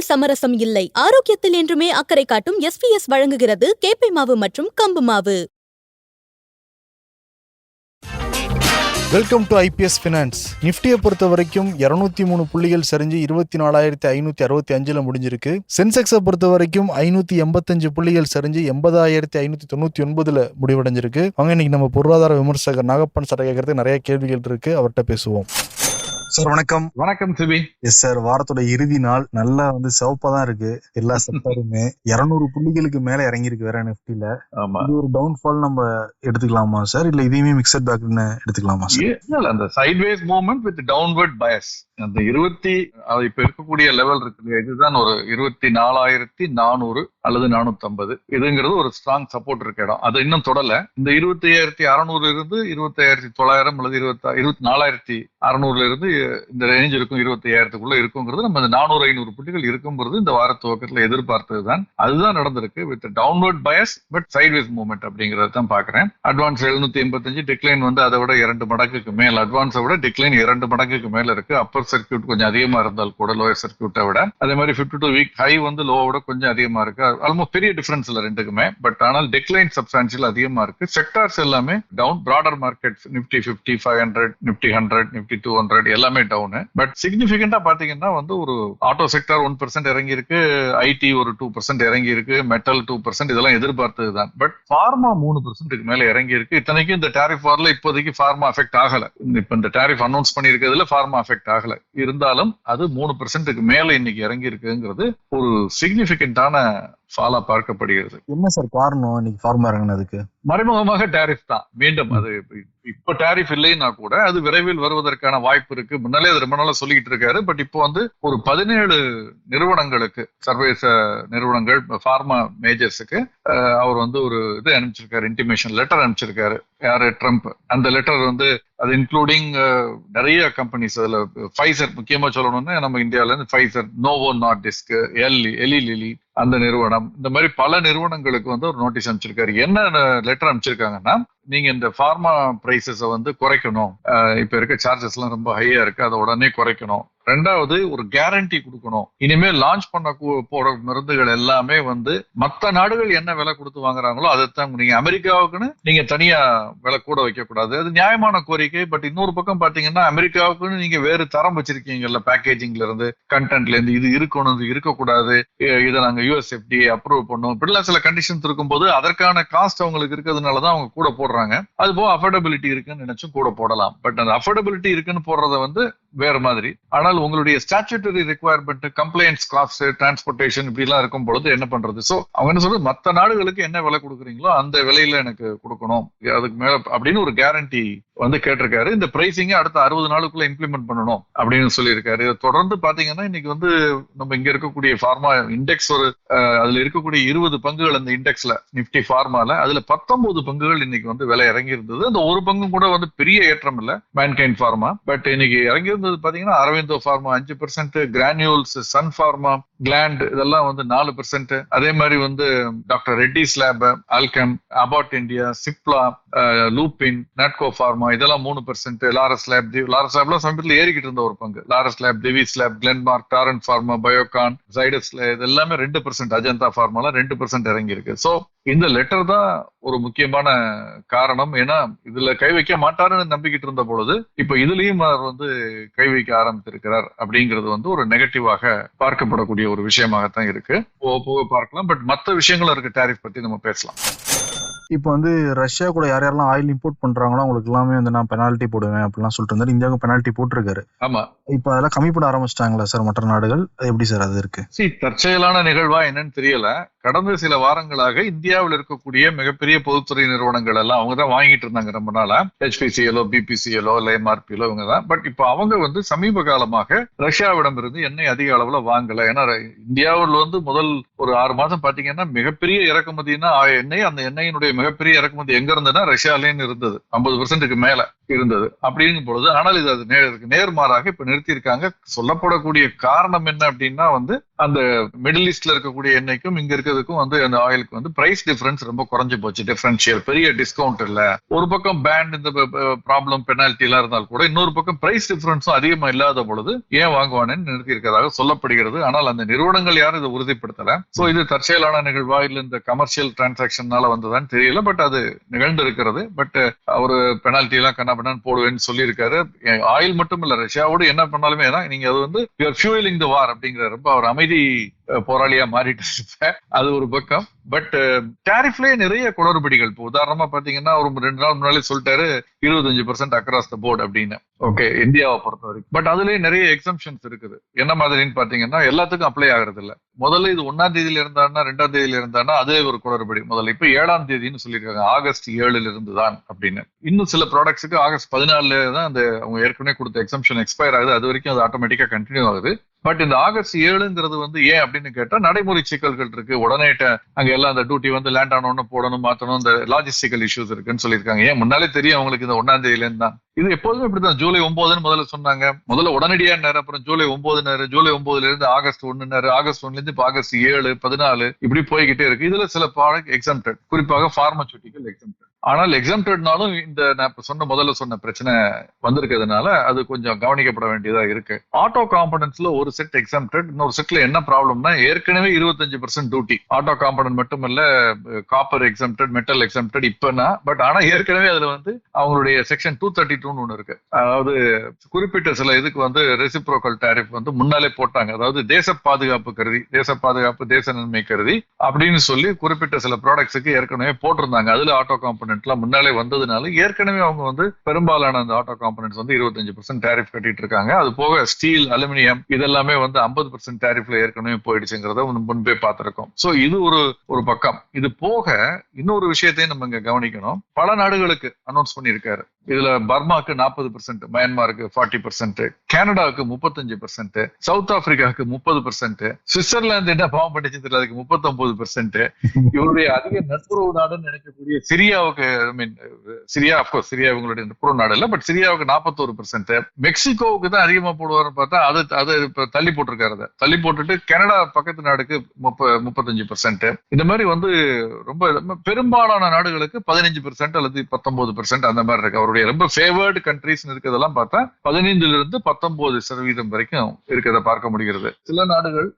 சுவையில் சமரசம் இல்லை. ஆரோக்கியத்தில் என்றுமே அக்கறை காட்டும் எஸ்பிஎஸ் வழங்குகிறது கேப்பை மாவு மற்றும் கம்பு மாவு. வெல்கம் டு ஐபிஎஸ் ஃபினான்ஸ் நிஃப்டியை பொறுத்த வரைக்கும் இரநூத்தி மூணு புள்ளிகள் சரிஞ்சு இருபத்தி நாலாயிரத்தி ஐநூற்றி அறுபத்தி அஞ்சில் முடிஞ்சிருக்கு. சென்செக்ஸை பொறுத்த வரைக்கும் ஐநூற்றி எண்பத்தஞ்சு புள்ளிகள் சரிஞ்சு எண்பதாயிரத்தி ஐநூற்றி தொண்ணூற்றி ஒன்பதில் முடிவடைஞ்சிருக்கு. அவங்க இன்னைக்கு நம்ம பொருளாதார விமர்சகர் நாகப்பன் சார் கேட்கறதுக்கு நிறைய கேள்விகள் இருக்கு. அவர்கிட்ட பேசுவோம். சார் வணக்கம். வணக்கம் சிபி. எஸ் சார் வாரத்தோட இறுதி நாள் நல்லா வந்து சிவப்பா தான் இருக்கு. எல்லா செக்டருமே இருநூறு புள்ளிகளுக்கு மேல இறங்கியிருக்கு வேற நிஃப்டில ஆமா. இது ஒரு டவுன்ஃபால் நம்ம எடுத்துக்கலாமா சார் இல்ல இதையுமே மிக்சட் பேக்னு எடுத்துக்கலாமா சார் அந்த sideways movement with downward bias அந்த இருபத்தி அது இப்ப இருக்கக்கூடிய லெவல் இருக்கு இல்லையா, இதுதான் ஒரு இருபத்தி நாலாயிரத்தி நானூறு அல்லது நானூத்தி ஐம்பது இதுங்கிறது ஒரு ஸ்ட்ராங் சப்போர்ட் இருக்க இடம். அது இன்னும் தொடல. இந்த இருபத்தி ஐயாயிரத்தி அறுநூறு இருந்து இருபத்தி ஐயாயிரத்தி தொள்ளாயிரம் அல்லது இருபத்தி இருபத்தி நாலாயிரத்தி அறுநூறுல இருந்து இந்த ரேஞ்ச் இருக்கும் இருபத்தி ஐயாயிரத்துக்குள்ள இருக்குங்கிறது நம்ம இந்த நானூறு ஐநூறு புள்ளிகள் இருக்குங்கிறது இந்த வார துவக்கத்துல எதிர்பார்த்தது தான். அதுதான் நடந்திருக்கு with downward bias but sideways movement அப்படிங்கறத தான் பாக்குறேன் அட்வான்ஸ் எழுநூத்தி எண்பத்தஞ்சு டிக்ளைன் வந்து அதை விட இரண்டு மடங்குக்கு மேல். அட்வான்ஸை விட டிக்ளைன் இரண்டு மடங்குக்கு மேல இருக்கு. அப்பர் சர்க்கியூட் கொஞ்சம் அதிகமா இருந்தால் கூட லோயர் சர்க்கியூட்டை விட. அதே மாதிரி பிப்டி டூ வீக் ஹை வந்து லோவோட விட கொஞ்சம் அதிகமா இருக்கு. ஆல்மோஸ்ட் பெரிய டிஃபரன்ஸ் இல்ல ரெண்டுக்குமே. பட் ஆனால் டிக்ளைன் சப்ஸ்டான்சியல் அதிகமா இருக்கு. செக்டார்ஸ் எல்லாமே down broader market Nifty fifty five hundred Nifty hundred Nifty two hundred எல்லாமே டவுன் பட் சிக்னிபிகண்டா பாத்தீங்கன்னா வந்து ஒரு ஆட்டோ செக்டார் ஒன் பர்சன்ட் இறங்கி இருக்கு ஐடி ஒரு டூ பர்சன்ட் இறங்கி இருக்கு மெட்டல் டூ பர்சன்ட் இதெல்லாம் எதிர்பார்த்தது தான். பட் ஃபார்மா மூணு பர்சன்ட்டுக்கு மேல இறங்கி இருக்கு இத்தனைக்கும் இந்த டேரிஃப் வார்ல இப்போதைக்கு ஃபார்மா அஃபெக்ட் ஆகல. இப்ப இந்த டேரிஃப் அனௌன்ஸ் பண்ணிருக்கிறதுல ஃபார்மா அஃபெக்ட் ஆகல. இருந்தாலும் அது மூணு பெர்சென்ட்டுக்கு மேல இன்னைக்கு இறங்கி இருக்குங்கிறது ஒரு சிக்னிபிகண்டான ஃபாலா பார்க்கப்படுகிறது. என்ன சார் காரணம் இன்னைக்கு ஃபார்மா இறங்கினதுக்கு? மறைமுகமாக டாரிஃப் தான். மீண்டும் அது இப்ப- டாரிஃப் இல்லைன்னா கூட அது விரைவில் வருவதற்கான வாய்ப்பு இருக்கு. முன்னாலே அது ரொம்ப நாளா சொல்லிக்கிட்டு இருக்காரு. பட் இப்போ வந்து ஒரு பதினேழு நிறுவனங்களுக்கு சர்வதேச நிறுவனங்கள் ஃபார்மா மேஜர்ஸுக்கு அவர் வந்து ஒரு இது அனுப்பிச்சிருக்காரு இன்டிமேஷன் லெட்டர் அனுப்பிச்சிருக்காரு. யாரு? ட்ரம்ப் அந்த லெட்டர் வந்து அது இன்க்ளூடிங் நிறைய கம்பெனிஸ் அதுல ஃபைசர் முக்கியமா சொல்லணும்னா நம்ம இந்தியால இருந்து Pfizer Novo Nordisk L Eli Lilly அந்த நிறுவனம். இந்த மாதிரி பல நிறுவனங்களுக்கு வந்து ஒரு நோட்டீஸ் அனுப்பிச்சிருக்காரு. என்ன லெட்டர் அனுப்பிச்சிருக்காங்கன்னா நீங்க இந்த ஃபார்மா பிரைசஸ வந்து குறைக்கணும். இப்ப இருக்க சார்ஜஸ் எல்லாம் ரொம்ப ஹையா இருக்கு. அதை உடனே குறைக்கணும். ரெண்டாவது ஒரு கேரண்டி கொடுக்கணும். இனிமேல் லான்ச் பண்ண கூ- போற மருந்துகள் எல்லாமே வந்து மற்ற நாடுகள் என்ன விலை கொடுத்து வாங்குறாங்களோ அதைத்தான் நீங்க அமெரிக்காவுக்குன்னு நீங்க தனியா விலை கூட வைக்க கூடாது அது நியாயமான கோரிக்கை. பட் இன்னொரு பக்கம் பாத்தீங்கன்னா அமெரிக்காவுக்குன்னு நீங்க வேறு தரம் வச்சிருக்கீங்கல்ல பேக்கேஜிங்ல இருந்து கண்டென்ட்ல இருந்து. இது இருக்கணும் இது இருக்கக்கூடாது. இதை நாங்க யூஎஸ்எஃப்டி அப்ரூவ் பண்ணோம். இப்படிலாம் சில கண்டிஷன்ஸ் இருக்கும்போது அதற்கான காஸ்ட் அவங்களுக்கு இருக்கிறதுனால தான் அவங்க கூட போடுறாங்க. அது போக அஃபோர்டபிலிட்டி இருக்குன்னு நினைச்சும் கூட போடலாம். பட் அந்த அஃபோர்டபிலிட்டி இருக்குன்னு போடுறத வந்து வேற மாதிரி. ஆனால் உங்களுடைய statutory requirement compliance cost transportation இப்படி எல்லாம் இருக்கும் பொழுது என்ன பண்றது? சோ அவங்க என்ன சொல்றது? மத்த நாடுகளுக்கு என்ன விலை கொடுக்குறீங்களோ அந்த விலையில எனக்கு கொடுக்கணும். அதுக்கு மேல அப்படின்னு ஒரு கேரண்டி வந்து கேட்டிருக்காரு. இந்த பிரைசிங்க அடுத்த அறுபது நாளுக்குள்ள இம்ப்ளிமெண்ட் பண்ணணும் அப்படின்னு சொல்லியிருக்காரு. இதை தொடர்ந்து பாத்தீங்கன்னா இன்னைக்கு வந்து நம்ம இங்க இருக்கக்கூடிய ஃபார்மா இண்டெக்ஸ் ஒரு அதுல இருக்கக்கூடிய இருபது பங்குகள் அந்த இண்டெக்ஸ்ல நிப்டி ஃபார்மால அதுல பத்தொன்பது பங்குகள் இன்னைக்கு வந்து விலை இறங்கி இருந்தது அந்த ஒரு பங்கும் கூட வந்து பெரிய ஏற்றம் இல்லை மேன்கைன் ஃபார்மா பட் இன்னைக்கு இறங்கி இருந்தது பாத்தீங்கன்னா அரவிந்தோ ஃபார்மா அஞ்சு percent Granules Sun pharma Gland இதெல்லாம் வந்து நாலு பெர்சென்ட் அதே மாதிரி வந்து doctor Reddy's lab Alkem Abbott India Cipla Lupin Natco pharma இதெல்லாம் மூணு பெர்சென்ட் லாரஸ் லேப் லாரஸ் லேப்லாம் சமீபத்தில் ஏறிக்கிட்டு இருந்த ஒரு பங்கு. Laurus lab Divi's lab Glenmark Torrent pharma Biocon Zydus இது எல்லாமே ரெண்டு பெர்சென்ட் அஜந்தா ஃபார்மாலாம் ரெண்டு பெர்சென்ட் இறங்கி இருக்கு ஸோ இந்த லெட்டர் தான் ஒரு முக்கியமான காரணம். ஏன்னா இதுல கை வைக்க மாட்டாருன்னு நம்பிக்கிட்டு இருந்த பொழுது இப்ப இதுலயும் அவர் வந்து கை வைக்க ஆரம்பித்திருக்கிறார் அப்படிங்கிறது வந்து ஒரு நெகட்டிவாக பார்க்கப்படக்கூடிய ஒரு விஷயமாகத்தான் இருக்கு. போக போக பார்க்கலாம். பட் மத்த விஷயங்களும் இருக்கு டாரிஃப் பத்தி நம்ம பேசலாம். இப்போ வந்து ரஷ்யா கூட யார் யாரெல்லாம் ஆயில் இம்போர்ட் பண்றாங்களோ அவங்களுக்கு எல்லாமே வந்து நான் பெனால்ட்டி போடுவேன் அப்படிலாம் சொல்லிட்டு இருந்தாரு இந்தியாவுக்கு பெனால்ட்டி போட்டிருக்காரு. ஆமா. இப்போ அதெல்லாம் கம்மி பண்ண ஆரம்பிச்சிட்டாங்களா சார் மற்ற நாடுகள்? எப்படி சார் அது இருக்கு? சி தற்செயலான நிகழ்வா என்னன்னு தெரியல. கடந்த சில வாரங்களாக இந்தியாவில் இருக்கக்கூடிய மிகப்பெரிய பொதுத்துறை நிறுவனங்கள் எல்லாம் அவங்க தான் வாங்கிட்டு இருந்தாங்க ரொம்ப நாளா. ஹெச்பிசிஎலோ பிபிசிஎலோ இல்ல எம்ஆர்பிஎலோ இவங்க தான். பட் இப்போ அவங்க வந்து சமீப காலமாக ரஷ்யாவிடம் இருந்து எண்ணெய் அதிக அளவுல வாங்கல. ஏன்னா இந்தியாவில் வந்து முதல் ஒரு ஆறு மாசம் பாத்தீங்கன்னா மிகப்பெரிய இறக்குமதினா எண்ணெய் அந்த எண்ணெயினுடைய மிகப்பெரிய இறக்குமதி எங்க இருந்ததுன்னா ரஷ்யாலேன்னு இருந்தது. ஐம்பது பெர்சென்ட்டுக்கு மேல இருந்தது. அப்படிங்கும் பொழுது ஆனால் இது அது நேருக்கு நேர்மாறாக இப்ப நிறுத்தியிருக்காங்க. சொல்லப்படக்கூடிய காரணம் என்ன அப்படின்னா வந்து அந்த மிடில் ஈஸ்ட்ல இருக்கக்கூடிய எண்ணெய்க்கும் இங்க இருக்கிறதுக்கும் வந்து அந்த ஆயிலுக்கு வந்து பிரைஸ் டிஃபரன்ஸ் ரொம்ப குறைஞ்சு போச்சு. டிஃபரன்ஷியல் பெரிய டிஸ்கவுண்ட் இல்ல. ஒரு பக்கம் பேண்ட் இந்த ப்ராப்ளம் பெனால்டி எல்லாம் இருந்தால் கூட இன்னொரு பக்கம் பிரைஸ் டிஃபரன்ஸும் அதிகமா இல்லாத பொழுது ஏன் வாங்குவானேன்னு நிறுத்தி இருக்கிறதாக சொல்லப்படுகிறது. ஆனால் அந்த நிறுவனங்கள் யாரும் இதை உறுதிப்படுத்தல. சோ இது தற்செயலான நிகழ்வா? இல்ல இந்த கமர்ஷியல் டிரான்சாக்ஷன்னால வந்ததான்னு தெரியல பட் அது நிகழ்ந்து இருக்கிறது பட் uh, அவரு பெனால்டி எல்லாம் கண்ணா பண்ணான்னு போடுவேன்னு சொல்லியிருக்காரு. ஆயில் மட்டும் இல்ல ரஷ்யாவோடு என்ன பண்ணாலுமே தான் நீங்க அது வந்து ஃபியூலிங் த வார் அப்படிங்கிற ரொம்ப ஒரு அமைதி போராளியா மாறிட்டு அது ஒரு பக்கம். பட் டேரிஃப்லயே uh, நிறைய குளறுபடிகள். இப்போ உதாரணமா பாத்தீங்கன்னா ஒரு ரெண்டு நாள் முன்னாலே சொல்லிட்டாரு இருபத்தஞ்சு பர்சன்ட் அக்ராஸ் த போர்டு அப்படின்னு. ஓகே இந்தியாவை பொறுத்த வரைக்கும். பட் அதுலயே நிறைய எக்ஸம்ஷன்ஸ் இருக்குது. என்ன மாதிரின்னு பாத்தீங்கன்னா எல்லாத்துக்கும் அப்ளை ஆகுறது இல்ல முதல்ல இது ஒன்னாம் தேதியில இருந்தாருன்னா ரெண்டாம் தேதியில இருந்தாருன்னா அதே ஒரு குளறுபடி முதல்ல. இப்ப ஏழாம் தேதின்னு சொல்லியிருக்காங்க. ஆகஸ்ட் ஏழுல இருந்து தான் அப்படின்னு. இன்னும் சில ப்ராடக்ட்ஸுக்கு ஆகஸ்ட் பதினாலுல தான் அந்த அவங்க ஏற்கனவே கொடுத்த எக்ஸம்ஷன் எக்ஸ்பயர் ஆகுது. அது வரைக்கும் அது ஆட்டோமேட்டிக்கா கண்டினியூ ஆகுது. பட் இந்த ஆகஸ்ட் ஏழுங்கிறது வந்து ஏன் அப்படின்னு கேட்டா நடைமுறை சிக்கல்கள் இருக்கு. உடனே அங்க எல்லாம் அந்த டியூட்டி வந்து லேண்ட் ஆனோன்னு போடணும் மாத்தணும் இந்த லாஜிஸ்டிக்கல் இஷ்யூஸ் இருக்குன்னு சொல்லியிருக்காங்க. ஏன்? முன்னாலே தெரியும் அவங்களுக்கு இந்த ஒன்னாம் தேதியில இருந்து தான். இது எப்போதுமே இப்படிதான். ஜூலை ஒன்பதுன்னு முதல்ல சொன்னாங்க. முதல்ல உடனடியா நேரம் அப்புறம் ஜூலை ஒன்பது நேரம் ஜூலை ஒன்பதுல இருந்து ஆகஸ்ட் ஒன்னு நேரம் ஆகஸ்ட் ஒன்ல இருந்து ஆகஸ்ட் ஏழு பதினாலு இப்படி போய்கிட்டே இருக்கு. இதுல சில ப்ராடக்ட் எக்ஸம்டட் குறிப்பாக பார்மசூட்டிக்கல் எக்ஸம்டட் ஆனால் எக்ஸம்டட்னாலும் இந்த நான் இப்போ சொன்ன முதல்ல சொன்ன பிரச்சனை வந்திருக்கிறதுனால அது கொஞ்சம் கவனிக்கப்பட வேண்டியதா இருக்கு. ஆட்டோ காம்பனன்ட்ஸ்ல ஒரு செட் எக்ஸம்டட் இன்னொரு செட்ல என்ன ப்ராப்ளம்னா ஏற்கனவே இருபத்தஞ்சு பர்சன்ட் டியூட்டி ஆட்டோ காம்பனன்ட் மட்டும் இல்ல காப்பர் எக்ஸம்டட் மெட்டல் எக்ஸம்டட் இப்பனா பட் ஆனா ஏற்கனவே அதுல வந்து அவங்களுடைய செக்ஷன் டூ தேர்ட்டி டூன்னு ஒன்று இருக்கு. அதாவது குறிப்பிட்ட சில இதுக்கு வந்து ரெசிப்ரோக்கல் டேரிஃப் வந்து முன்னாலே போட்டாங்க. அதாவது தேச பாதுகாப்பு கருதி தேச பாதுகாப்பு தேச நன்மை கருதி அப்படின்னு சொல்லி குறிப்பிட்ட சில ப்ராடக்ட்ஸுக்கு ஏற்கனவே போட்டிருந்தாங்க. அதுல ஆட்டோ காம்பனன்ட்லாம் முன்னாலே வந்ததுனால ஏற்கனவே அவங்க வந்து பெரும்பாலான அந்த ஆட்டோ காம்பனன்ட்ஸ் வந்து இருபத்தஞ்சு பர்சன்ட் டேரிஃப் கட்டிட்டு இருக்காங்க அது போக ஸ்டீல் அலுமினியம் இதெல்லாமே வந்து ஐம்பது பர்சன்ட் டேரிஃப்ல ஏற்கனவே போயிடுச்சுங்கிறத முன்பே பார்த்திருக்கோம். ஸோ இது ஒரு ஒரு பக்கம். இது போக இன்னொரு விஷயத்தையும் நம்ம இங்க கவனிக்கணும். பல நாடுகளுக்கு அனௌன்ஸ் பண்ணியிருக்காரு. இதுல பர்மாக்கு நாற்பது பர்சன்ட் மயன்மாருக்கு ஃபார்ட்டி பர்சன்ட் கனடாவுக்கு முப்பத்தஞ்சு பர்சன்ட் சவுத் ஆப்பிரிக்காவுக்கு முப்பது பர்சன்ட் சுவிட்சர்லாந்து என்ன பாவம் பண்ணிச்சு தெரியல அதுக்கு முப்பத்தொன்பது பர்சன்ட் இவருடைய அதிக நட்புறவு நாடுன்னு நினைக்கக்கூடிய சிரியாவுக்கு I mean Syria of course Syria இவங்களுடைய புற நாடு இல்லை பட் சிரியாவுக்கு நாற்பத்தோரு பர்சன்ட் மெக்சிகோவுக்கு தான் அதிகமா போடுவார்னு பார்த்தா அது அது இப்போ தள்ளி போட்டிருக்காரு அதை. தள்ளி போட்டுட்டு கனடா பக்கத்து நாடுக்கு முப்ப முப்பத்தஞ்சு பர்சன்ட் இந்த மாதிரி வந்து ரொம்ப பெரும்பாலான நாடுகளுக்கு பதினஞ்சு பெர்சென்ட் அல்லது பத்தொன்பது பெர்சென்ட் அந்த மாதிரி இருக்கு. அவருடைய ரொம்ப ஃபேவர்டு கண்ட்ரிஸ் இருக்கிறதெல்லாம் பார்த்தா பதினைந்துல இருந்து பத்தொன்பது சதவீதம் வரைக்கும் இருக்கிறத பார்க்க முடிகிறது. சில நாடுகள்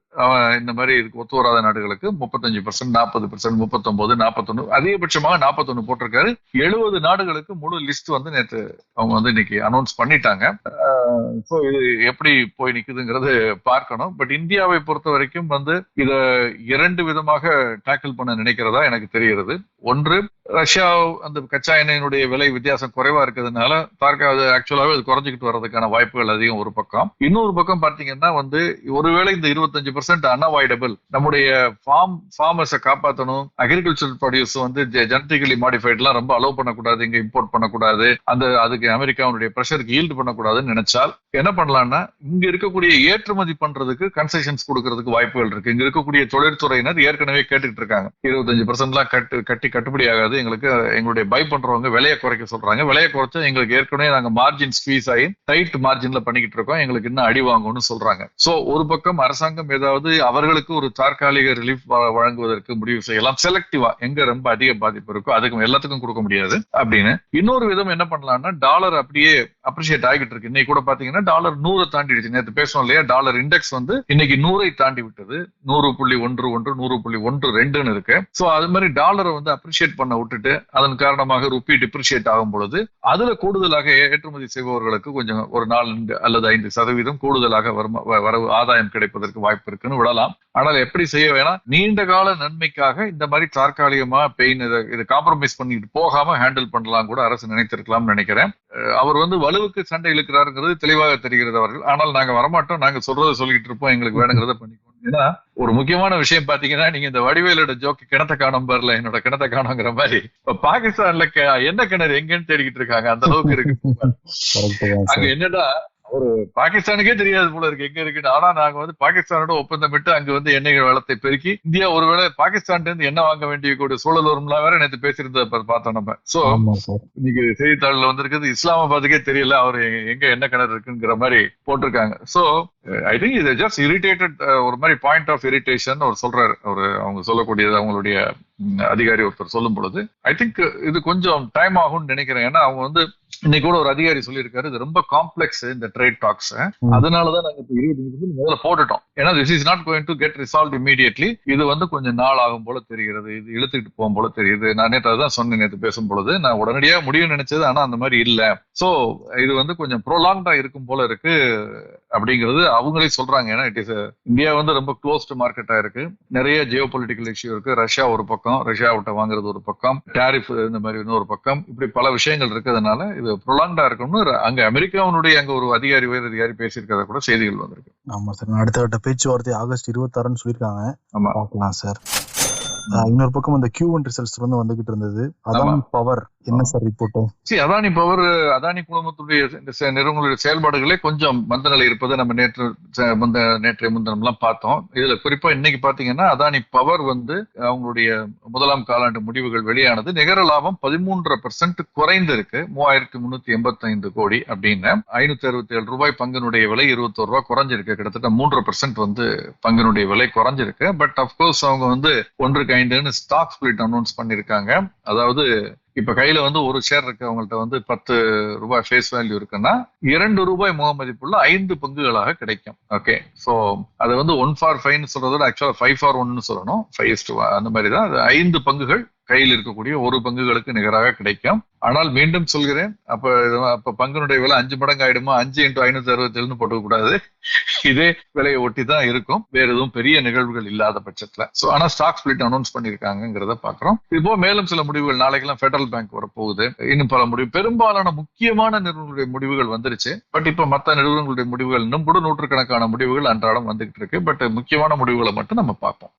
இந்த மாதிரி இதுக்கு ஒத்து வராத நாடுகளுக்கு முப்பத்தஞ்சு பர்சன்ட் நாற்பது பர்சன்ட் முப்பத்தொன்பது நாற்பத்தொன்னு அதிகபட்சமாக நாற்பத்தொன்னு இருக்காரு எழுபது நாடுகளுக்கு முழு லிஸ்ட் வந்து நேற்று அவங்க வந்து இன்னைக்கு அனௌன்ஸ் பண்ணிட்டாங்க. ஸோ இது எப்படி போய் நிக்குதுங்கிறது பார்க்கணும். பட் இந்தியாவை பொறுத்த வரைக்கும் வந்து இத இரண்டு விதமாக டேக்கிள் பண்ண நினைக்கிறதா எனக்கு தெரிகிறது. ஒன்று ரஷ்யா அந்த கச்சா எண்ணெயினுடைய விலை வித்தியாசம் குறைவா இருக்கிறதுனால பார்க்க அது ஆக்சுவலாவே அது குறைஞ்சிக்கிட்டு வர்றதுக்கான வாய்ப்புகள் அதிகம் ஒரு பக்கம். இன்னொரு பக்கம் பார்த்தீங்கன்னா வந்து ஒருவேளை இந்த இருபத்தஞ்சு பர்சன்ட் அன்அவாய்டபிள் நம்முடைய ஃபார்ம் ஃபார்மர்ஸை காப்பாற்றணும் அக்ரிகல்ச்சர் ப்ரொடியூஸ் வந்து ஜெனட்டிகலி மாடிஃபைட்லாம் ரொம்ப அலோவ் பண்ணக்கூடாது இங்க இம்போர்ட் பண்ணக்கூடாது. அந்த அதுக்கு அமெரிக்காவுடைய ப்ரெஷருக்கு ஈல்டு பண்ணக்கூடாதுன்னு நினைச்சால் என்ன பண்ணலாம்னா இங்க இருக்கக்கூடிய ஏற்றுமதி பண்றதுக்கு கன்செஷன்ஸ் கொடுக்கறதுக்கு வாய்ப்புகள் இருக்கு. இங்க இருக்கக்கூடிய தொழில்துறையினர் ஏற்கனவே கேட்டுக்கிட்டு இருக்காங்க. இருபத்தஞ்சு பர்சன்ட்லாம் கட்டு கட்டி கட்டுப்படி ஆகாது. எங்களுக்கு எங்களுடைய பை பண்றவங்க விலையை குறைக்க சொல்றாங்க. விலையை குறைச்சா எங்களுக்கு ஏற்கனவே நாங்க மார்ஜின் ஸ்குவீஸ் ஆகி டைட் மார்ஜின்ல பண்ணிக்கிட்டு இருக்கோம். எங்களுக்கு இன்னும் அடி வாங்கும்னு சொல்றாங்க. சோ ஒரு பக்கம் அரசாங்கம் ஏதாவது அவர்களுக்கு ஒரு தற்காலிக ரிலீஃப் வழங்குவதற்கு முடிவு செய்யலாம். செலக்டிவா எங்க ரொம்ப அதிக பாதிப்பு இருக்கோ அதுக்கு எல்லாத்துக்கும் கொடுக்க முடியாது அப்படின்னு. இன்னொரு விதம் என்ன பண்ணலாம்னா டாலர் அப்படியே அப்ரிஷியேட் ஆகிட்டு இருக்கு. இன்னைக்கு கூட பாத்தீங்கன்னா டாலர் நூறு தாண்டிடுச்சு. நேற்று பேசணும் இல்லையா? டாலர் இண்டெக்ஸ் வந்து இன்னைக்கு நூறை தாண்டி விட்டது. நூறு புள்ளி ஒன்று ஒன்று நூறு புள்ளி ஒன்று ரெண்டுன்னு இருக்கு. சோ அது மாதிரி டாலரை வந்து அப்ரிஷியேட் பண்ண விட்டுட்டு அதன் காரணமாக ருப்பி டிப்ரிஷியேட் ஆகும் பொழுது அதுல கூடுதலாக ஏற்றுமதி செய்பவர்களுக்கு கொஞ்சம் ஒரு நான்கு அல்லது ஐந்து சதவீதம் கூடுதலாக வரவு ஆதாயம் கிடைப்பதற்கு வாய்ப்பு இருக்குன்னு விடலாம். ஆனால் எப்படி செய்ய வேணாம்? நீண்ட கால நன்மைக்காக இந்த மாதிரி தற்காலிகமா பெயின் இதை இதை காம்ப்ரமைஸ் பண்ணிட்டு போகாம ஹேண்டில் பண்ணலாம் கூட அரசு நினைத்திருக்கலாம்னு நினைக்கிறேன். அவர் வந்து வலுவுக்கு சண்டை இழுக்கிறாருங்கிறது தெளிவாக தெரிகிறது அவர்கள். ஆனால் நாங்க வரமாட்டோம். நாங்க சொல்றதை சொல்லிட்டு இருப்போம். எங்களுக்கு வேணுங்கிறத பண்ணிக்கணும் ஏன்னா ஒரு முக்கியமான விஷயம் பாத்தீங்கன்னா நீங்க இந்த வடிவேலோட ஜோக்கு கிணத்த காணும் வரல என்னோட கிணத்த காணுங்கிற மாதிரி. இப்ப பாகிஸ்தான்ல என்ன கிணறு எங்கன்னு தேடிக்கிட்டு இருக்காங்க? அந்த அளவுக்கு இருக்கு. அங்க என்னடா ஒரு பாகிஸ்தானுக்கே தெரியாது போல இருக்கு. எங்க இருக்குன்னு. ஆனா நாங்க வந்து பாகிஸ்தானோட ஒப்பந்தமிட்டு அங்க வந்து எண்ணெய் வளத்தை பெருக்கி இந்தியா ஒருவேளை பாகிஸ்தான் இருந்து எண்ணெய் வாங்க வேண்டிய கூடிய சூழல் வரும்லாம் வேற நேற்று பேசியிருந்த பார்த்தோம் நம்ம. சோ இன்னைக்கு செய்தித்தாள்ல வந்திருக்குது. இஸ்லாமாபாத்துக்கே தெரியல அவர் எங்க என்ன கிணறு இருக்குங்கிற மாதிரி போட்டிருக்காங்க. சோ ஐ திங்க் இது ஜஸ்ட் இரிட்டேட்டட் ஒரு மாதிரி பாயிண்ட் ஆஃப் இரிட்டேஷன் அவர் சொல்றாரு. அவர் அவங்க சொல்லக்கூடியது அவங்களுடைய அதிகாரி ஒருத்தர் சொல்லும் பொழுது ஐ திங்க் இது கொஞ்சம் டைம் ஆகும்னு நினைக்கிறேன். ஏன்னா அவங்க வந்து இன்னைக்கு கூட ஒரு அதிகாரி சொல்லியிருக்காரு இது ரொம்ப காம்ப்ளெக்ஸ் இந்த ட்ரேட் டாக்ஸ் அதனாலதான் நாங்க இப்ப இருபது முதல்ல போட்டுட்டோம். ஏன்னா this is not going to get resolve immediately இது வந்து கொஞ்சம் நாள் ஆகும் போல தெரிகிறது. இது இழுத்துக்கிட்டு போகும் போல தெரியுது. நான் நேற்று அதான் சொன்னேன் நேற்று பேசும் பொழுது. நான் உடனடியா முடியும்னு நினைச்சது ஆனா அந்த மாதிரி இல்ல. சோ இது வந்து கொஞ்சம் ப்ரோலாங்டா இருக்கும் போல இருக்கு. அப்படிங்கிறது அவங்களே சொல்றாங்க. ஏன்னா இட் இஸ் இந்தியா வந்து ரொம்ப க்ளோஸ்டு மார்க்கெட்டா இருக்கு. நிறைய ஜியோ பொலிட்டிக்கல் இஷ்யூ இருக்கு. ரஷ்யா ஒரு பக்கம் ரஷ்யா விட்ட வாங்குறது ஒரு பக்கம் டாரிஃப் இந்த மாதிரி இன்னொரு பக்கம். இப்படி பல விஷயங்கள் இருக்கிறதுனால இது ப்ரொலாங்டா இருக்கும்னு ர- அங்க அமெரிக்காவினுடைய அங்க ஒரு அதிகாரி உயர் அதிகாரி பேசியிருக்கிறத கூட செய்திகள் வந்திருக்கு. ஆமா சார் அடுத்த கட்ட பேச்சுவார்த்தை ஆகஸ்ட் இருபத்தாறுன்னு சொல்லியிருக்காங்க. ஆமா. பார்க்கலாம் சார் இன்னொரு பக்கம் அந்த கியூ ஒன் ரிசல்ட்ஸ் வந்து வந்துகிட்டு இருந்தது. அதான் பவர் என்ன சார் ரிப்போர்ட் சரி அதானி பவர் அதானி குழுமத்துடைய நிறுவனங்களுடைய செயல்பாடுகளே கொஞ்சம் மந்த நிலை இருப்பதை நம்ம நேற்று முந்த நேற்றைய முந்தினம்லாம் பார்த்தோம். இதுல குறிப்பா இன்னைக்கு பாத்தீங்கன்னா அதானி பவர் வந்து அவங்களுடைய முதலாம் காலாண்டு முடிவுகள் வெளியானது. நிகர லாபம் பதிமூன்றரை பெர்சென்ட் குறைந்திருக்கு. மூவாயிரத்தி முன்னூத்தி எண்பத்தி ஐந்து கோடி அப்படின்னு. ஐநூத்தி அறுபத்தி ஏழு ரூபாய் பங்கினுடைய விலை இருபத்தோரு ரூபாய் குறைஞ்சிருக்கு. கிட்டத்தட்ட மூன்று பெர்சென்ட் வந்து பங்கினுடைய விலை குறைஞ்சிருக்கு. பட் அப்கோர்ஸ் அவங்க வந்து ஒன்றுக்கு கைண்டுன்னு ஸ்டாக் ஸ்பிளிட் அனௌன்ஸ் பண்ணிருக்காங்க. அதாவது இப்ப கையில வந்து ஒரு ஷேர் இருக்கவங்கள்ட்ட வந்து பத்து ரூபாய் ஃபேஸ் வேல்யூ இருக்குன்னா இரண்டு ரூபாய் முகமதிப்புள்ள ஐந்து பங்குகளாக கிடைக்கும். ஓகே சோ அது வந்து ஒன் ஃபார் ஃபைவ்னு சொல்றதோட ஆக்சுவலா ஃபைவ் ஃபார் ஒன்னு சொல்லணும். ஃபைவ் அந்த மாதிரி தான் அது ஐந்து பங்குகள் கையில் இருக்கக்கூடிய ஒரு பங்குகளுக்கு நிகராக கிடைக்கும். ஆனால் மீண்டும் சொல்கிறேன் அப்ப அப்ப பங்கினுடைய விலை அஞ்சு மடங்கு ஆயிடுமா? அஞ்சு இன்ட்டு ஐநூத்தி அறுபத்தி ஏழுன்னு போட்டுக்க கூடாது இதே விலையை ஒட்டி தான் இருக்கும். வேற எதுவும் பெரிய நிகழ்வுகள் இல்லாத பட்சத்துல. சோ ஆனா ஸ்டாக் ஸ்பிளிட் அனௌன்ஸ் பண்ணிருக்காங்கிறத பாக்குறோம் இப்போ மேலும் சில முடிவுகள். நாளைக்கெல்லாம் ஃபெடரல் பேங்க் வரப்போகுது. இன்னும் பல முடிவு. பெரும்பாலான முக்கியமான நிறுவனங்களுடைய முடிவுகள் வந்துருச்சு. பட் இப்ப மத்த நிறுவனங்களுடைய முடிவுகள் இன்னும் கூட நூற்றுக்கணக்கான முடிவுகள் அன்றாடம் வந்துகிட்டு இருக்கு. பட் முக்கியமான முடிவுகளை மட்டும் நம்ம பார்ப்போம்.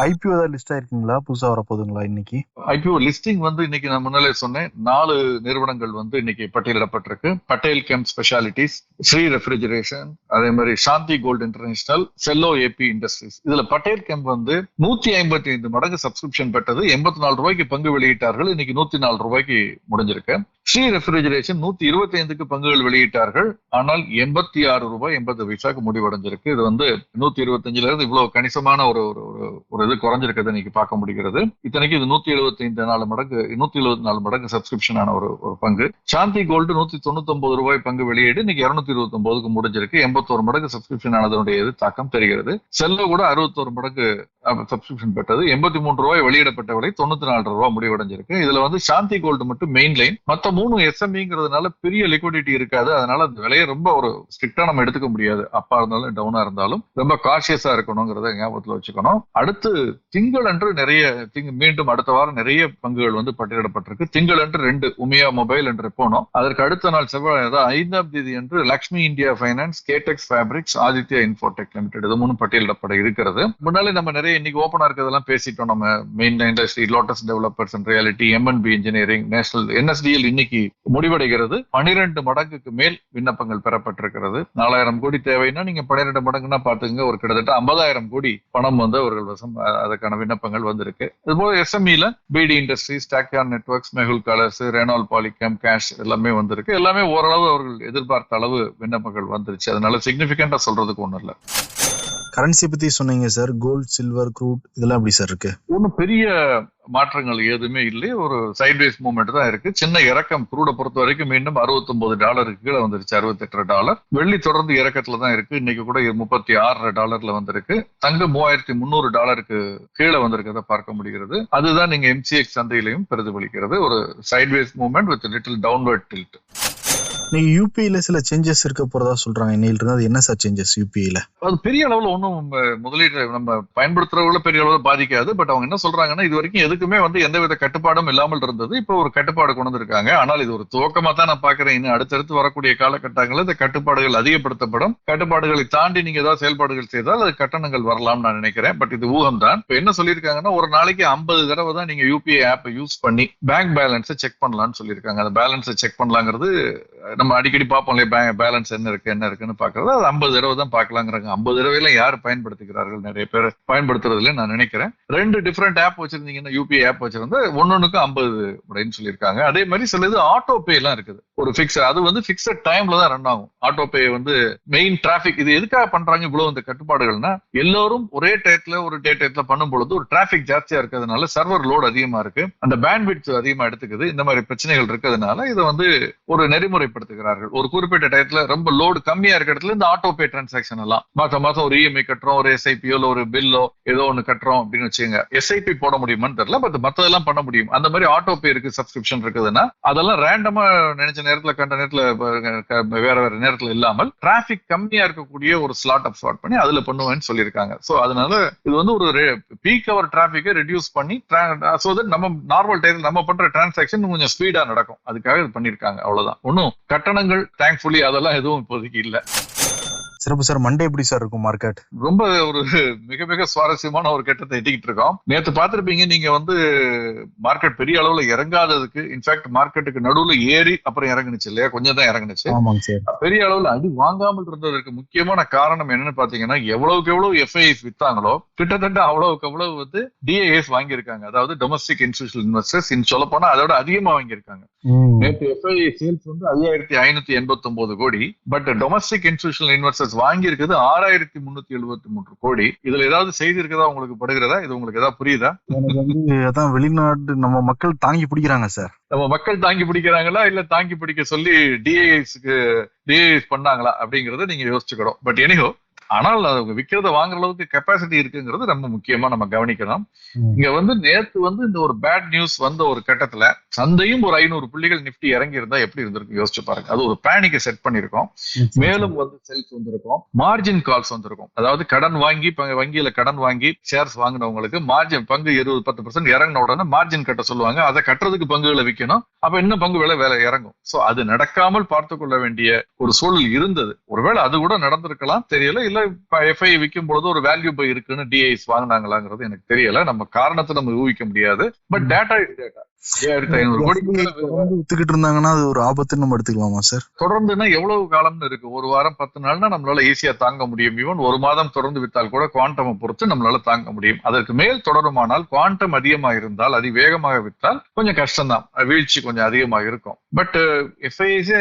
ஐபிஓ ஏதாவது லிஸ்ட் ஆயிருக்குங்களா? புதுசா வரப்போகுதுங்களா இன்னைக்கு? ஐபிஓ லிஸ்டிங் வந்து இன்னைக்கு நான் முன்னாலே சொன்னேன். நாலு நிறுவனங்கள் வந்து இன்னைக்கு பட்டியலிடப்பட்டிருக்கு. Patel chem specialities Shri refrigeration அதே மாதிரி Shanti gold international Cello AB industries இதுல பட்டேல் கெம் வந்து நூத்தி ஐம்பத்தி ஐந்து மடங்கு சப்ஸ்கிரிப்ஷன் பெற்றது. எண்பத்தி நாலு ரூபாய்க்கு பங்கு வெளியிட்டார்கள். இன்னைக்கு நூத்தி நாலு ரூபாய்க்கு முடிஞ்சிருக்கு. ஸ்ரீ ரெஃப்ரிஜரேஷன் நூத்தி இருபத்தி ஐந்துக்கு பங்குகள் வெளியிட்டார்கள். ஆனால் எண்பத்தி ஆறு ரூபாய் எண்பது பைசாக்கு முடிவடைஞ்சிருக்கு. இது வந்து நூத்தி இருபத்தஞ்சுல இருந்து இவ்வளவு கணிசமான ஒரு ஒரு ஒரு- ஒரு குறைஞ்சிருக்கிறது இன்னைக்கு பார்க்க முடிகிறது. இத்தனைக்கு இது நூத்தி எழுபத்தி ஐந்து நாலு மடங்கு நூத்தி எழுபத்தி நாலு மடங்கு சப்ஸ்கிரிப்ஷனான ஒரு ஒரு பங்கு. சாந்தி கோல்டு நூத்தி தொண்ணூத்தி ஒன்பது ரூபாய் பங்கு வெளியீடு இன்னைக்கு இருநூத்தி இருபத்தி ஒன்பதுக்கு முடிஞ்சிருக்கு. எண்பத்தோரு மடங்கு சப்ஸ்கிரிப்ஷன் ஆனதனுடைய இது தாக்கம் தெரிகிறது. செல்ல கூட அறுபத்தோரு மடங்கு சப்ஸ்கிரிப்ஷன் பெற்றது. எண்பத்தி மூன்று ரூபாய் வெளியிடப்பட்ட விலை தொண்ணூத்தி நாலு ரூபாய் முடிவடைஞ்சிருக்கு. இதுல வந்து சாந்தி கோல்டு மட்டும் மெயின் லைன் மத்த மூணு எஸ்எம்இங்கிறதுனால பெரிய லிக்விடிட்டி இருக்காது. அதனால அந்த விலையை ரொம்ப ஒரு ஸ்ட்ரிக்டா நம்ம எடுத்துக்க முடியாது. அப்பா இருந்தாலும் டவுனா இருந்தாலும். ரொம்ப காஷியஸா இருக்கணுங்கிறத ஞாபகத்துல வச்சுக்கணும். அடுத்து திங்களன்று நிறைய மீண்டும் அடுத்த வாரம் நிறைய பங்குகள் வந்து பட்டியலிடப்பட்டிருக்கு. திங்களன்று ரெண்டு உமியா மொபைல் என்று போனோம். அதற்கு அடுத்த நாள் செவ்வாய் ஐந்தாம் தேதி என்று Lakshmi India finance Kaytex fabrics Aditya infotech limited இது மூணு பட்டியலிடப்பட இருக்கிறது. முன்னாலே நம்ம நிறைய இன்னைக்கு ஓப்பனா இருக்கிறதெல்லாம் பேசிட்டோம். நம்ம main industry Lotus developers and realty MNB engineering national NSDL இன்னைக்கு முடிவடைகிறது. பனிரெண்டு மடங்குக்கு மேல் விண்ணப்பங்கள் பெறப்பட்டிருக்கிறது. நாலாயிரம் கோடி தேவைன்னா நீங்க பன்னிரெண்டு மடங்குன்னா பாத்துங்க ஒரு கிட்டத்தட்ட ஐம்பதாயிரம் கோடி பணம் வந்து அவர்கள் வசம் அதுக்கான விண்ணப்பங்கள் வந்திருக்கு. இதுபோல எஸ்எம்இல PD industries Tachyon networks Mehul colours Renol polychem cash எல்லாமே வந்திருக்கு. எல்லாமே ஓரளவு அவர்கள் எதிர்பார்த்த அளவு விண்ணப்பங்கள் வந்துருச்சு. அதனால சிக்னிபிகண்டா சொல்றதுக்கு ஒன்றும் இல்ல. கரன்சி பத்தி சொன்னீங்க சார் கோல்ட் சில்வர் க்ரூட் இதெல்லாம் எப்படி சார் இருக்கு? ஒன்றும் பெரிய மாற்றங்கள் எதுவுமே இல்லை. ஒரு சைட்வேஸ் மூவ்மெண்ட் தான் இருக்கு. சின்ன இறக்கம் குரூட பொறுத்த வரைக்கும் மீண்டும் 69 டாலருக்கு கீழே வந்துருச்சு. 68 டாலர் வெள்ளி தொடர்ந்து இறக்கத்துல தான் இருக்கு. இன்னைக்கு கூட முப்பத்தி ஆறு டாலர்ல வந்திருக்கு. தங்கம் மூவாயிரத்தி முந்நூறு டாலருக்கு கீழே வந்திருக்கிறத பார்க்க முடிகிறது. அதுதான் நீங்க எம்சிஎக்ஸ் சந்தையிலையும் பிரதிபலிக்கிறது. ஒரு sideways movement with little downward tilt நீங்க யூபிஐல சில சேஞ்சஸ் இருக்க போறதா சொல்றாங்க. இன்னையில இருந்து அது என்ன சார் சேஞ்சஸ் யூபிஐல அது பெரிய அளவுல ஒன்றும் முதலீடு நம்ம பயன்படுத்துறவங்கள பெரிய அளவுல பாதிக்காது. பட் அவங்க என்ன சொல்றாங்கன்னா இது வரைக்கும் எதுக்குமே வந்து எந்தவித கட்டுப்பாடும் இல்லாமல் இருந்தது. இப்போ ஒரு கட்டுப்பாடு கொண்டு வந்திருக்காங்க. ஆனால் இது ஒரு துவக்கமா தான் நான் பாக்குறேன் இன்னும் அடுத்தடுத்து வரக்கூடிய காலகட்டங்களில் இந்த கட்டுப்பாடுகள் அதிகப்படுத்தப்படும். கட்டுப்பாடுகளை தாண்டி நீங்க ஏதாவது செயல்பாடுகள் செய்தால் அது கட்டணங்கள் வரலாம்னு நான் நினைக்கிறேன். பட் இது ஊகம் தான் இப்போ என்ன சொல்லியிருக்காங்கன்னா ஒரு நாளைக்கு ஐம்பது தடவை தான் நீங்க யூபிஐ ஆப்பை யூஸ் பண்ணி பேங்க் பேலன்ஸை செக் பண்ணலாம்னு சொல்லியிருக்காங்க. அந்த பேலன்ஸை செக் பண்ணலாங்கிறது நம்ம அடிக்கடி பார்ப்போம் இல்லையா? பேலன்ஸ் என்ன இருக்கு என்ன இருக்குன்னு பாக்குறது அது ஐம்பது தடவை தான் பார்க்கலாங்கிறாங்க. ஐம்பது தடவையில யார் பயன்படுத்திக்கிறார்கள்? நிறைய பேர் பயன்படுத்துறதுல நான் நினைக்கிறேன். ரெண்டு டிஃப்ரெண்ட் ஆப் வச்சிருந்தீங்கன்னா யூபிஐ ஆப் வச்சிருந்து ஒன்னொன்னுக்கு ஐம்பது முறைன்னு சொல்லியிருக்காங்க. அதே மாதிரி சில இது ஆட்டோ பே எல்லாம் இருக்குது. ஒரு ஃபிக்ஸ் அது வந்து பிக்சட் டைம்ல தான் ரன் ஆகும். ஆட்டோ பே வந்து மெயின் டிராபிக் இது எதுக்காக பண்றாங்க இவ்வளவு இந்த கட்டுப்பாடுகள்னா எல்லோரும் ஒரே டயத்துல ஒரு டே டயத்துல பண்ணும் பொழுது ஒரு டிராபிக் ஜாஸ்தியா இருக்கிறதுனால சர்வர் லோடு அதிகமா இருக்கு. அந்த பேண்ட்விட்த் அதிகமா எடுத்துக்குது. இந்த மாதிரி பிரச்சனைகள் இருக்கிறதுனால இதை வந்து ஒரு பயன்படுத்துகிறார்கள் ஒரு குறிப்பிட்ட டயத்துல ரொம்ப லோடு கம்மியா இருக்க இடத்துல இந்த ஆட்டோ பே டிரான்சாக்ஷன் எல்லாம். மாசம் மாசம் ஒரு இஎம்ஐ கட்டுறோம் ஒரு எஸ்ஐபியோ ஒரு பில்லோ ஏதோ ஒன்னு கட்டுறோம் அப்படின்னு வச்சுங்க எஸ்ஐபி போட முடியுமான்னு தெரியல பட் மத்ததெல்லாம் பண்ண முடியும். அந்த மாதிரி ஆட்டோ பே இருக்கு சப்ஸ்கிரிப்ஷன் இருக்குதுன்னா அதெல்லாம் ரேண்டமா நினைச்ச நேரத்துல கண்ட நேரத்துல வேற வேற நேரத்துல இல்லாமல் டிராபிக் கம்மியா இருக்கக்கூடிய ஒரு ஸ்லாட் அப் ஸ்லாட் பண்ணி அதுல பண்ணுவேன்னு சொல்லியிருக்காங்க. சோ அதனால இது வந்து ஒரு பீக் அவர் டிராபிக்கை ரெடியூஸ் பண்ணி சோ தட் நம்ம நார்மல் டைம் நம்ம பண்ற டிரான்சாக்ஷன் கொஞ்சம் ஸ்பீடா நடக்கும். அதுக்காக இது பண்ணிருக்காங்க அவ்வளவுதான். ஒன்னும் கட்டணங்கள் தேங்க்ஃபுல்லி அதெல்லாம் எதுவும் இப்போதைக்கு இல்ல. சிறப்பு சார் மண்டே எப்படி சார் இருக்கும் மார்க்கெட் ரொம்ப ஒரு மிக மிக சுவாரஸ்யமான ஒரு கட்டத்தை எட்டிக்கிட்டு இருக்கோம். நேத்து பார்த்திருப்பீங்க நீங்க வந்து மார்க்கெட் பெரிய அளவுல இறங்காததுக்கு இன்ஃபேக்ட் மார்க்கெட்டுக்கு நடுவுல ஏறி அப்புறம் இறங்குனுச்சு இல்லையா? கொஞ்சம் தான் இறங்குனுச்சு. பெரிய அளவுல அடி வாங்காமல் இருந்ததற்கு முக்கியமான காரணம் என்னன்னு பாத்தீங்கன்னா எவ்வளவுக்கு எவ்வளவு எஃப்ஐஎஸ் வித்தாங்களோ கிட்டத்தட்ட அவ்வளவுக்கு அவ்வளவு வந்து டிஏஎஸ் வாங்கியிருக்காங்க. அதாவது டொமஸ்டிக் இன்ஸ்டியூஷனல் இன்வெஸ்டர்ஸ் இன் சொல்ல போனா அதோட அதிகமா வாங்கியிருக்காங்க. நேற்று எஃப்ஐ சேல்ஸ் வந்து ஐயாயிரத்தி ஐநூத்தி எண்பத்தி ஒன்பது கோடி. பட் டொமஸ்டிக் இன்ஸ்டியூஷனல் இன்வெஸ்டர்ஸ் வாங்கி இருக்குது ஆறாயிரத்தி முன்னூத்தி எழுபத்தி மூன்று கோடி. இதுல ஏதாவது செய்தி இருக்குதா உங்களுக்கு படுகிறதா? இது உங்களுக்கு ஏதாவது புரியுதா? எனக்கு வந்து அதான் வெளிநாட்டு நம்ம மக்கள் தாங்கி பிடிக்கிறாங்க சார் நம்ம மக்கள் தாங்கி பிடிக்கிறாங்களா? இல்ல தாங்கி பிடிக்க சொல்லி டிஏஎஸ்க்கு டிஏஎஸ் பண்ணாங்களா? அப்படிங்கறத நீங்க யோசிச்சுக்கணும். பட் எனிஹோ ஆனால் அது விக்கிறத வாங்குற அளவுக்கு கெப்பாசிட்டி இருக்குங்கிறது ரொம்ப முக்கியமா நம்ம கவனிக்கணும். இங்க வந்து நேத்து வந்து இந்த ஒரு பேட் நியூஸ் வந்த ஒரு கட்டத்துல சந்தையும் ஒரு ஐநூறு புள்ளிகள் நிஃப்டி இறங்கி இருந்தா எப்படி இருந்திருக்கு யோசிச்சு பாருங்க. அது ஒரு பேனிக்கை செட் பண்ணிருக்கோம் மேலும் வந்து செல்ஸ் வந்திருக்கும். மார்ஜின் கால்ஸ் வந்திருக்கும். அதாவது கடன் வாங்கி வங்கியில கடன் வாங்கி ஷேர்ஸ் வாங்கினவங்களுக்கு மார்ஜின் பங்கு இருபது பத்து பர்சன்ட் இறங்கின உடனே மார்ஜின் கட்ட சொல்லுவாங்க. அதை கட்டுறதுக்கு பங்குகளை விற்கணும் அப்ப இன்னும் பங்கு விலை வேலை இறங்கும். சோ அது நடக்காமல் பார்த்து கொள்ள வேண்டிய ஒரு சூழல் இருந்தது. ஒருவேளை அது கூட நடந்திருக்கலாம். தெரியல. இல்ல எஃப்ஐ விற்கும் பொழுது ஒரு வேல்யூ பை இருக்குன்னு டிஐஸ் வாங்கினாங்களாங்கிறது எனக்கு தெரியல. நம்ம காரணத்தை நம்ம ஊகிக்க முடியாது. பட் டேட்டா டேட்டா வித்துக்கிட்டு இருந்தாங்கன்னா அது ஒரு ஆபத்துன்னு நம்ம எடுத்துக்கலாமா சார் தொடர்ந்துன்னா எவ்வளவு காலம்னு இருக்கு? ஒரு வாரம் பத்து நாள்னா நம்மளால ஈஸியா தாங்க முடியும். ஈவன் ஒரு மாதம் தொடர்ந்து வித்தால் கூட குவாண்டம் பொறுத்து நம்மளால தாங்க முடியும். அதற்கு மேல் தொடருமானால் குவாண்டம் அதிகமாக இருந்தால் அதிவேகமாக வித்தால் கொஞ்சம் கஷ்டம்தான். வீழ்ச்சி கொஞ்சம் அதிகமாக இருக்கும். பட் எஃப்ஐஸே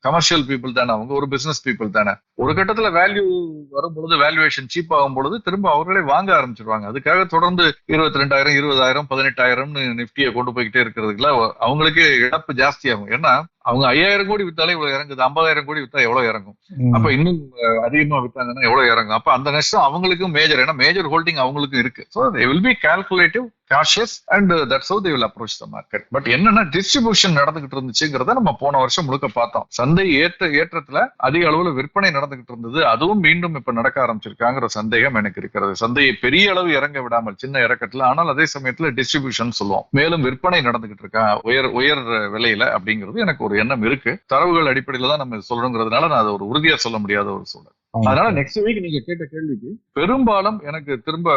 கமர்ஷியல் பீப்புள் தானே அவங்க ஒரு பிசினஸ் பீப்புள் தானே. ஒரு கட்டத்துல வேல்யூ வரும்பொழுது வேல்யூவேஷன் சீப் ஆகும் பொழுது திரும்ப அவர்களே வாங்க ஆரம்பிச்சிருவாங்க. அதுக்காக தொடர்ந்து இருபத்தி ரெண்டாயிரம் இருபதாயிரம் பதினெட்டாயிரம்னு நிப்டியை கொண்டு போய்கிட்டே இருக்கிறதுக்குல அவங்களுக்கு இழப்பு ஜாஸ்தியாகும். ஏன்னா அவங்க ஐயாயிரம் கோடி வித்தாலே இவ்வளவு இறங்குது ஐம்பதாயிரம் கோடி வித்தா எவ்வளவு இறங்கும்? அப்ப இன்னும் அதிகமா வித்தாங்கன்னா எவ்வளவு இறங்கும்? அப்ப அந்த நஷ்டம் அவங்களுக்கும் மேஜர் ஏன்னா மேஜர் ஹோல்டிங் அவங்களுக்கும் இருக்கு. So they will be calculative cautious and that's how they will approach the market but என்னன்னா டிஸ்ட்ரிபியூஷன் நடந்துகிட்டு இருந்துச்சுங்கிறத நம்ம போன வருஷம் முழுக்க பார்த்தோம். சந்தை ஏற்ற ஏற்றத்துல அதிக அளவுல விற்பனை நடந்துகிட்டு இருந்தது. அதுவும் மீண்டும் இப்ப நடக்க ஆரம்பிச்சிருக்காங்கிற சந்தேகம் எனக்கு இருக்கிறது. சந்தையை பெரிய அளவு இறங்க விடாமல் சின்ன இறக்கத்துல ஆனால் அதே சமயத்துல டிஸ்ட்ரிபியூஷன் சொல்லுவோம். மேலும் விற்பனை நடந்துகிட்டு இருக்கா உயர் உயர் விலையில அப்படிங்கிறது எனக்கு ஒரு எண்ணம் இருக்கு. தரவுகள் அடிப்படையில தான் நம்ம சொல்றோங்கிறதுனால நான் அதை ஒரு உறுதியா சொல்ல முடியாத ஒரு சூழல். அதனால நெக்ஸ்ட் வீக் நீங்க கேட்ட கேள்விக்கு பெரும்பாலும் எனக்கு திரும்ப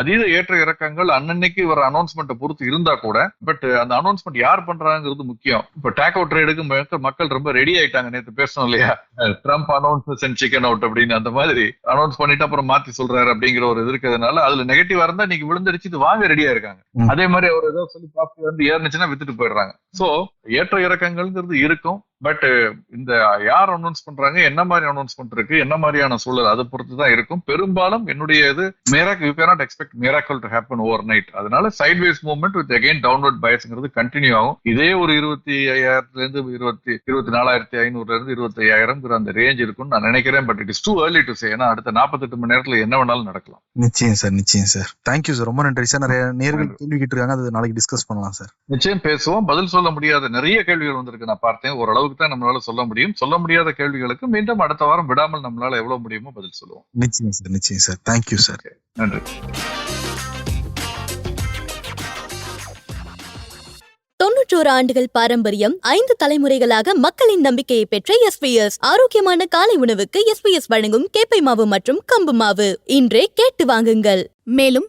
அதீத ஏற்ற இறக்கங்கள் அன்னன்னைக்கு வர அனௌன்ஸ்மெண்ட்டை பொறுத்து இருந்தா கூட பட் அந்த அனௌன்ஸ்மெண்ட் யார் பண்றாங்கிறது முக்கியம். இப்ப டேக் அவுட் ட்ரேடுக்கு மக்கள் ரொம்ப ரெடி ஆயிட்டாங்க நேத்து பேசணும் இல்லையா? Trump announce and chicken out அப்படின்னு அந்த மாதிரி அனௌன்ஸ் பண்ணிட்டு அப்புறம் மாத்தி சொல்றாரு அப்படிங்கிற ஒரு இது இருக்கிறதுனால அதுல நெகட்டிவா இருந்தா நீங்க விழுந்தடிச்சு இது வாங்க ரெடியா இருக்காங்க. அதே மாதிரி அவர் ஏதோ சொல்லி பார்த்து வந்து ஏறுனுச்சுன்னா வித்துட்டு போயிடுறாங்க. சோ ஏற்ற இறக்கங்கள்ங்கிறது இருக்கும். பட் இந்த யார் அனௌன்ஸ் பண்றாங்க என்ன மாதிரி அனௌன்ஸ்மெண்ட் இருக்கு என்ன மாதிரியான சூழல் அதை பொறுத்து தான் இருக்கும். பெரும்பாலும் என்னுடைய இது மிராக் you cannot expect miracle to happen overnight அதனால sideways movement with again downward பயஸ்ங்கிறது continue ஆகும். இதே ஒரு இருபத்தி ஐயாயிரத்துல இருந்து இருபத்தி இருபத்தி நாலாயிரத்தி ஐநூறுல இருந்து இருபத்தி ஐயாயிரம்ங்கிற அந்த ரேஞ்ச் இருக்கும்னு நான் நினைக்கிறேன். But it is too early to say ஏன்னா அடுத்த நாற்பத்தெட்டு மணி நேரத்துல என்ன வேணாலும் நடக்கலாம். நிச்சயம் சார் நிச்சயம் சார். தேங்க்யூ சார் ரொம்ப நன்றி சார். நிறைய நேர்கள் கேள்வி கேட்டிருக்காங்க. அது நாளைக்கு டிஸ்கஸ் பண்ணலாம் சார். நிச்சயம் பேசுவோம். பதில் சொல்ல முடியாத நிறைய கேள்விகள் வந்திருக்கு. நான் பார்த்தேன். ஓரளவுக்கு தான் நம்மளால சொல்ல முடியும். சொல்ல முடியாத கேள்விகளுக்கு மீண்டும் அடுத்த வாரம் விடாமல் நம்மளால எவ்வளவு முடியுமோ பதில் சொல்லுவோம். நிச்சயம் சார் நிச்சயம் சார். தேங்க்யூ சார் நன்றி. தொன்னூற்றோரு ஆண்டுகள் பாரம்பரியம் ஐந்து தலைமுறைகளாக மக்களின் நம்பிக்கையை பெற்ற எஸ்பிஎஸ் ஆரோக்கியமான காலை உணவுக்கு எஸ்பிஎஸ் வழங்கும் கேப்பை மாவு மற்றும் கம்பு மாவு. இன்றே கேட்டு வாங்குங்கள். மேலும்